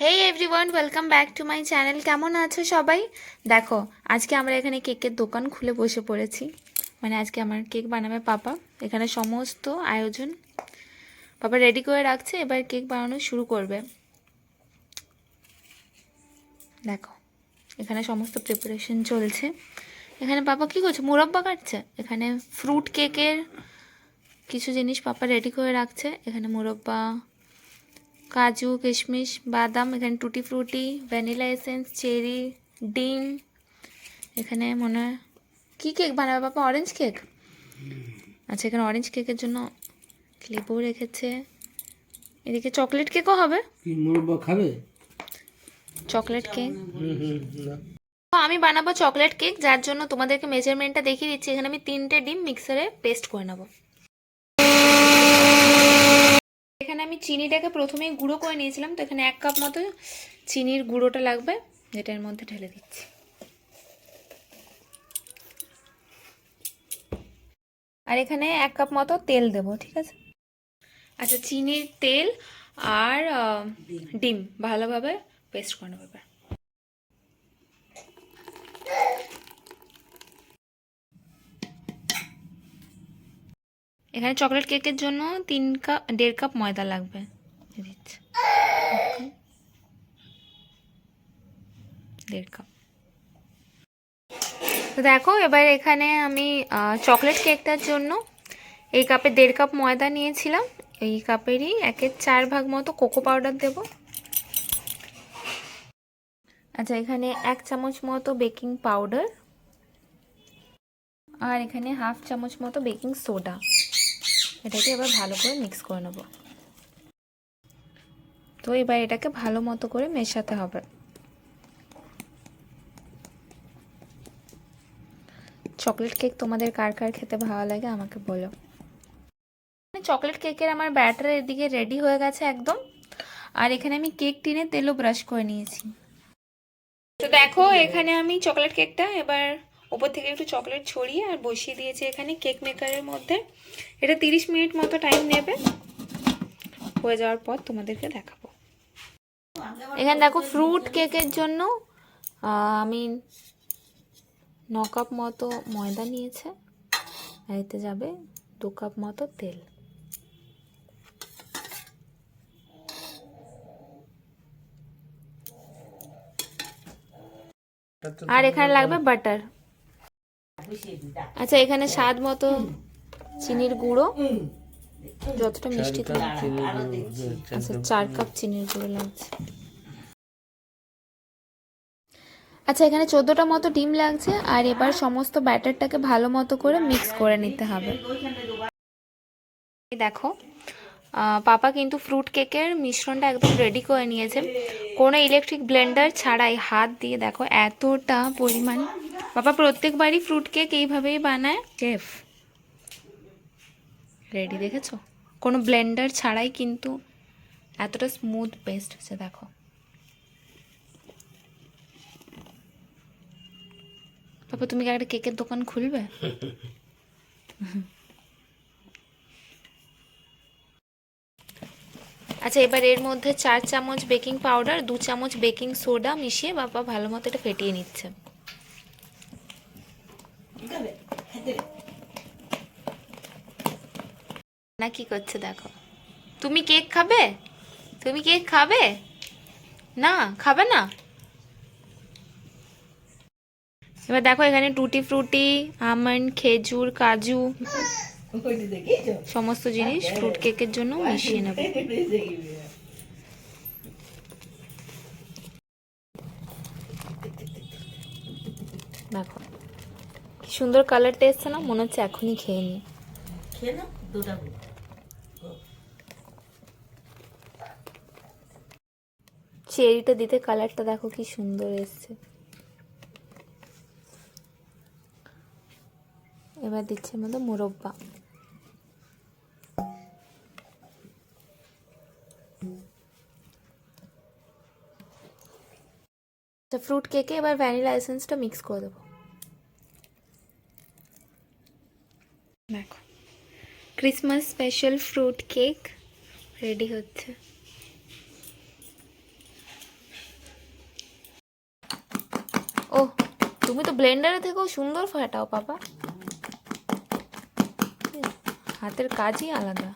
Hey everyone welcome back to my channel কেমন আছো সবাই? দেখো, আজকে আমরা এখানে কেকের দোকান খুলে বসে পড়েছি। মানে আজকে আমার কেক বানাবে পাপা। এখানে সমস্ত আয়োজন পাপা রেডি করে রাখছে, এবার কেক বানানো শুরু করবে। দেখো, এখানে সমস্ত প্রিপারেশন চলছে। এখানে পাপা কি করছে? মুরব্বা কাটছে। এখানে ফ্রুট কেকের কিছু জিনিস পাপা রেডি করে রাখছে। এখানে মুরব্বা কাজু কিশমিশ বাদাম এখানে টুটি ফ্রুটি ভ্যানিলা এসেন্স চেরি ডিম। এখানে মনে হয় কী কেক বানাবে বাবা? অরেঞ্জ কেক আচ্ছা এখানে অরেঞ্জ কেকের জন্য লেবু রেখেছে। এদিকে চকলেট কেকও হবে। খাবে? চকলেট কেক আমি বানাবো চকলেট কেক যার জন্য তোমাদেরকে মেজারমেন্টটা দেখিয়ে দিচ্ছি। এখানে আমি তিনটে ডিম মিক্সারে পেস্ট করে নেব। এখানে আমি চিনিটাকে প্রথমেই গুঁড়ো করে নিয়েছিলাম, তো এখানে এক কাপ মতো চিনির গুঁড়োটা লাগবে, যেটার মধ্যে ঢেলে দিচ্ছি। আর এখানে এক কাপ মতো তেল দেব, ঠিক আছে? আচ্ছা চিনির তেল আর ডিম, ভালোভাবে পেস্ট করে নেব এখানে চকলেট কেকের জন্য তিন কাপ, দেড় কাপ ময়দা লাগবে। দেড় কাপ। তো দেখো, এবার এখানে আমি চকলেট কেকটার জন্য এই কাপে দেড় কাপ ময়দা নিয়েছিলাম। এই কাপেরই একের চার ভাগ মতো কোকো পাউডার দেব। আচ্ছা এখানে এক চামচ মতো বেকিং পাউডার। আর এখানে হাফ চামচ মতো বেকিং সোডা। এটাকে এবার ভালো করে মিক্স করে নেব। তো এবার এটাকে ভালো মতো করে মেশাতে হবে। চকলেট কেক তোমাদের কার কার খেতে ভালো লাগে আমাকে বলো। চকলেট কেকের আমার ব্যাটার এদিকে রেডি হয়ে গেছে একদম। আর এখানে আমি কেক টিনে তেলও ব্রাশ করে নিয়েছি। তো দেখো এখানে আমি চকলেট কেকটা এবার ওপর থেকে একটু চকলেট ছড়িয়ে আর বসিয়ে দিয়েছি এখানে কেক মেকারের মধ্যে। এটা তিরিশ মিনিট মতো টাইম নেবে। হয়ে যাওয়ার পর তোমাদেরকে দেখাবো। এখানে দেখো ফ্রুট কেকের জন্য আমি ন কাপ মতো ময়দা নিয়েছে। এতে যাবে দু কাপ মতো তেল। আর এখানে লাগবে বাটার আচ্ছা এখানে স্বাদ মতো চিনির গুঁড়ো। যতটা মিষ্টি তুমি আচ্ছা চার কাপ চিনির গুঁড়ো। লাগছে। আচ্ছা এখানে চোদ্দোটা মতো ডিম লাগছে আর এবার সমস্ত ব্যাটারটাকে ভালো মতো করে মিক্স করে নিতে হবে। দেখো পাপা কিন্তু ফ্রুট কেকের মিশ্রণটা একদম রেডি করে নিয়েছে। কোনো ইলেকট্রিক ব্লেন্ডার ছাড়াই হাত দিয়ে দেখো এতটা পরিমাণ পাপা প্রত্যেকবারই ফ্রুট কেক এইভাবেই বানায়? চেফ রেডি দেখেছ? কোনো ব্লেন্ডার ছাড়াই কিন্তু এতটা স্মুথ পেস্ট হচ্ছে দেখো। পাপা তুমি কি একটা কেকের দোকান খুলবে? আচ্ছা এবার এর মধ্যে চার চামচ বেকিং পাউডার দু চামচ বেকিং সোডা মিশিয়ে বাবা ভালো মতো এটা ফেটিয়ে নিচ্ছে। না, কি করছে দেখো। তুমি কেক খাবে? তুমি কেক খাবে? না খাবে না। এবার দেখো এখানে টুটি ফ্রুটি, আমন্ড, খেজুর, কাজু, সমস্ত জিনিস ফ্রুট কেকের জন্য মিশিয়ে নেবে। দেখো। সুন্দর কালারটা এসছে না মনে হচ্ছে এখনই খেয়ে নি চেরিটা দিতে কালারটা দেখো কি সুন্দর এসছে। এবার দিচ্ছে মতো মুরব্বা। ফ্রুট কেকে এবার ভ্যানিলা এসেন্সটা মিক্স করে দেবো। দেখো। Christmas special fruit cake ready হচ্ছে। ও তুমি তো ব্লেন্ডারে থেকেও সুন্দর ফাটাও পাপা হাতের কাজই আলাদা।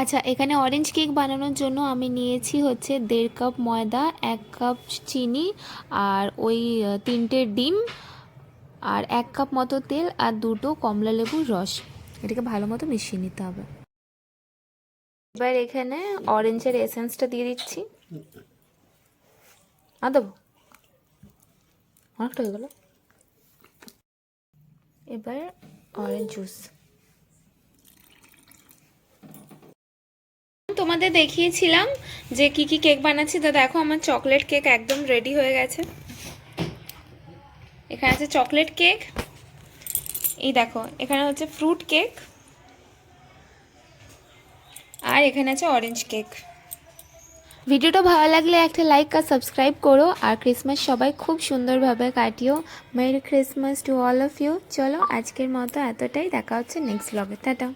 আচ্ছা এখানে অরেঞ্জ কেক বানানোর জন্য আমি নিয়েছি হচ্ছে দেড় কাপ ময়দা এক কাপ চিনি আর ওই তিনটে ডিম আর এক কাপ মতো তেল আর দুটো কমলা লেবুর রস। এটাকে ভালো মতো মিশিয়ে নিতে হবে। এবার এখানে অরেঞ্জের এসেন্সটা দিয়ে দিচ্ছি। আর দেবো অনেকটা হয়ে গেল। এবার অরেঞ্জ জুস তোমাদের দেখিয়েছিলাম যে কি কি কেক বানাচ্ছি। তো দেখো আমার চকলেট কেক একদম রেডি হয়ে গেছে। এখানে আছে চকলেট কেক এই দেখো, এখানে হচ্ছে ফ্রুট কেক আর এখানে আছে অরেঞ্জ কেক ভিডিওটা ভালো লাগলে একটা লাইক আর সাবস্ক্রাইব করো। আর ক্রিসমাস সবাই খুব সুন্দরভাবে কাটিও। Merry Christmas to all of you চলো আজকের মতো এতটাই। দেখা হচ্ছে নেক্সট ব্লগে টাটা।